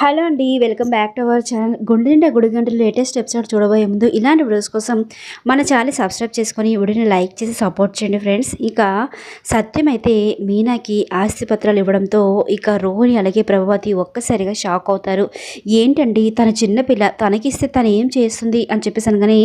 Hello అండి welcome back to our channel. గుండెండ నిండా గుడి లేటెస్ట్ ఎపిసోడ్ చూడబోయే ముందు ఇలాంటి వీడియోస్ కోసం మన ఛానల్ సబ్స్క్రైబ్ చేసుకొని వీడియోని లైక్ చేసి సపోర్ట్ చేయండి ఫ్రెండ్స్. ఇక సత్యం అయితే మీనాకి ఆస్తి పత్రాలు ఇవ్వడంతో ఇక రోహిణి అలాగే ప్రభావతి ఒక్కసారిగా షాక్ అవుతారు. ఏంటండి తన చిన్నపిల్ల తనకిస్తే తను ఏం చేస్తుంది అని చెప్పేసి అనగానే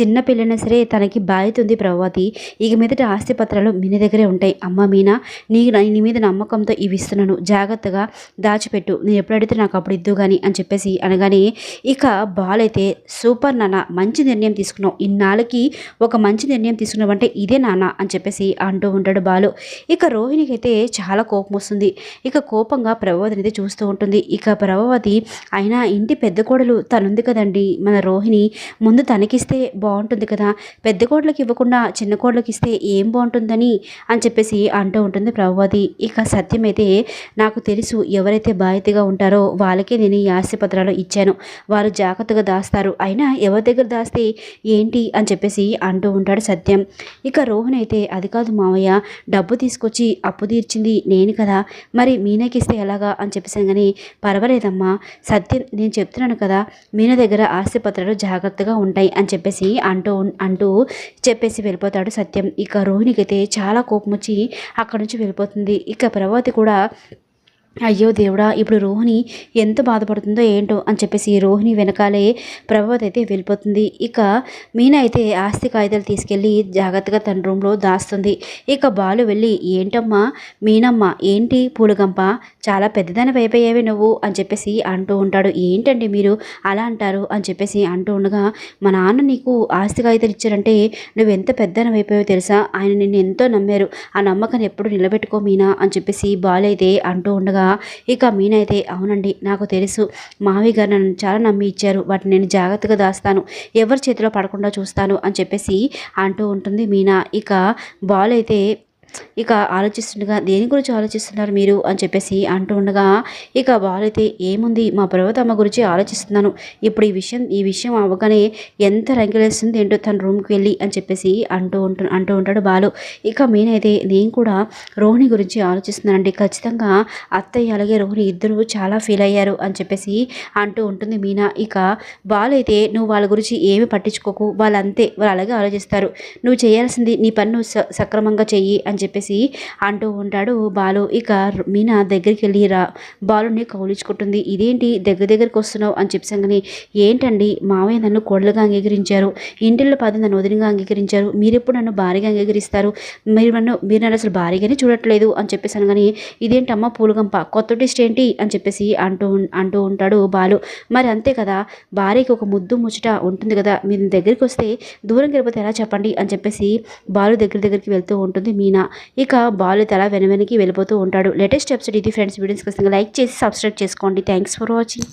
చిన్నపిల్లైనా సరే తనకి బాధ్యత ఉంది ప్రభావతి. ఇక మీదట ఆస్తి పత్రాలు మీన దగ్గరే ఉంటాయి. అమ్మ మీనా నీ నీ మీద నమ్మకంతో ఇవి ఇస్తున్నాను. జాగ్రత్తగా దాచిపెట్టు. నేను ఎప్పుడైతే నాకు అప్పుడు ఇద్దు కానీ అని చెప్పేసి అనగానే ఇక బాల్ అయితే సూపర్ నాన్న మంచి నిర్ణయం తీసుకున్నావు. ఇన్నాళ్ళకి ఒక మంచి నిర్ణయం తీసుకున్నావంటే ఇదే నాన్న అని చెప్పేసి అంటూ ఉంటాడు బాలు. ఇక రోహిణికి అయితే చాలా కోపం వస్తుంది. ఇక కోపంగా ప్రభావతిని అయితే చూస్తూ ఉంటుంది. ఇక ప్రభావతి అయినా ఇంటి పెద్ద కోడలు తనుంది కదండి. మన రోహిణి ముందు తనకిస్తే బాగుంటుంది కదా. పెద్ద కోడలకి ఇవ్వకుండా చిన్న కోడలకి ఇస్తే ఏం బాగుంటుందని? అని చెప్పేసి అంటూ ఉంటుంది ప్రభావతి. ఇక సత్యం అయితే నాకు తెలుసు ఎవరైతే బాధ్యతగా ఉంటారో వాళ్ళకి వాళ్ళకి నేను ఈ ఆస్తి పత్రాలు ఇచ్చాను. వారు జాగ్రత్తగా దాస్తారు. అయినా ఎవరి దగ్గర దాస్తే ఏంటి అని చెప్పేసి అంటూ ఉంటాడు సత్యం. ఇక రోహన్ అయితే అది కాదు మావయ్య డబ్బు తీసుకొచ్చి అప్పు తీర్చింది నేను కదా. మరి మీనాకి ఇస్తే ఎలాగా అని చెప్పేసాను కానీ పర్వాలేదమ్మా సత్యం నేను చెప్తున్నాను కదా మీన దగ్గర ఆస్తి పత్రాలు జాగ్రత్తగా ఉంటాయి అని చెప్పేసి అంటూ అంటూ చెప్పేసి వెళ్ళిపోతాడు సత్యం. ఇక రోహిణికి అయితే చాలా కోపం వచ్చి అక్కడి నుంచి వెళ్ళిపోతుంది. ఇక ప్రభావతి కూడా అయ్యో దేవుడా ఇప్పుడు రోహిణి ఎంత బాధపడుతుందో ఏంటో అని చెప్పేసి రోహిణి వెనకాలే ప్రభావత అయితే వెళ్ళిపోతుంది. ఇక మీనా అయితే ఆస్తి కాగితాలు తీసుకెళ్ళి జాగ్రత్తగా తన రూమ్లో దాస్తుంది. ఇక బాలు వెళ్ళి ఏంటమ్మా మీనమ్మ ఏంటి పూలగంప? చాలా పెద్దదాని అయిపోయావే నువ్వు అని చెప్పేసి అంటూ ఉంటాడు. ఏంటండి మీరు అలా అంటారు? అని చెప్పేసి అంటూ ఉండగా మా నాన్న నీకు ఆస్తి కాగితాలు ఇచ్చారంటే నువ్వు ఎంత పెద్దన అయిపోయావో తెలుసా? ఆయన నిన్ను ఎంతో నమ్మారు. ఆ నమ్మకాన్ని ఎప్పుడు నిలబెట్టుకో మీనా అని చెప్పేసి బాలు అయితే అంటూ ఉండగా ఇక మీనైతే అయితే అవునండి నాకు తెలుసు. మావి గారు నన్ను చాలా నమ్మి ఇచ్చారు. వాటిని నేను జాగ్రత్తగా దాస్తాను. ఎవరి చేతిలో పడకుండా చూస్తాను అని చెప్పేసి అంటూ ఉంటుంది మీనా. ఇక బాల్ అయితే ఇక ఆలోచిస్తుండగా దేని గురించి ఆలోచిస్తున్నారు మీరు? అని చెప్పేసి అంటూ ఉండగా ఇక బాలైతే ఏముంది? మా పర్వతమ్మ గురించి ఆలోచిస్తున్నాను. ఇప్పుడు ఈ విషయం ఈ విషయం అవ్వగానే ఎంత రంగులేస్తుంది ఏంటో తన రూమ్కి వెళ్ళి అని చెప్పేసి అంటూ ఉంటు అంటూ ఉంటాడు బాలు. ఇక మీనైతే నేను కూడా రోహిణి గురించి ఆలోచిస్తున్నానండి. ఖచ్చితంగా అత్తయ్య అలాగే రోహిణి ఇద్దరు చాలా ఫీల్ అయ్యారు అని చెప్పేసి అంటూ ఉంటుంది మీనా. ఇక బాలైతే నువ్వు వాళ్ళ గురించి ఏమి పట్టించుకోకు. వాళ్ళంతే వాళ్ళు అలాగే ఆలోచిస్తారు. నువ్వు చేయాల్సింది నీ పన్ను సక్రమంగా చెయ్యి అని చెప్పేసి అంటూ ఉంటాడు బాలు. ఇక మీనా దగ్గరికి వెళ్ళి రా బాలుని కౌలించుకుంటుంది. ఇదేంటి దగ్గర దగ్గరికి వస్తున్నావు? అని చెప్పేసి ఏంటండి? మావయ్య నన్ను కోడలుగా అంగీకరించారు. ఇంటిలో పది నన్ను వదిలిగా అంగీకరించారు. మీరెప్పుడు నన్ను భారీగా అంగీకరిస్తారు? మీరు నన్ను మీరు నన్ను అసలు భారీగానే చూడట్లేదు. అని చెప్పేసి కానీ ఇదేంటమ్మా పూలగంప? కొత్త టెస్ట్ ఏంటి? అని చెప్పేసి అంటూ అంటూ ఉంటాడు బాలు. మరి అంతే కదా భార్యకి ఒక ముద్దు ముచ్చట ఉంటుంది కదా మీరు దగ్గరికి వస్తే దూరం గెలిపోతే ఎలా చెప్పండి? అని చెప్పేసి బాలు దగ్గర దగ్గరికి వెళ్తూ ఉంటుంది మీనా. ఇక బాలు తల వెనవెనకి వెళ్ళిపోతూ ఉంటాడు. లేటెస్ట్ ఎపిసోడ్ ఇది ఫ్రెండ్స్ వీడియోస్ కోసం లైక్ చేసి సబ్స్క్రైబ్ చేసుకోండి. Thanks for watching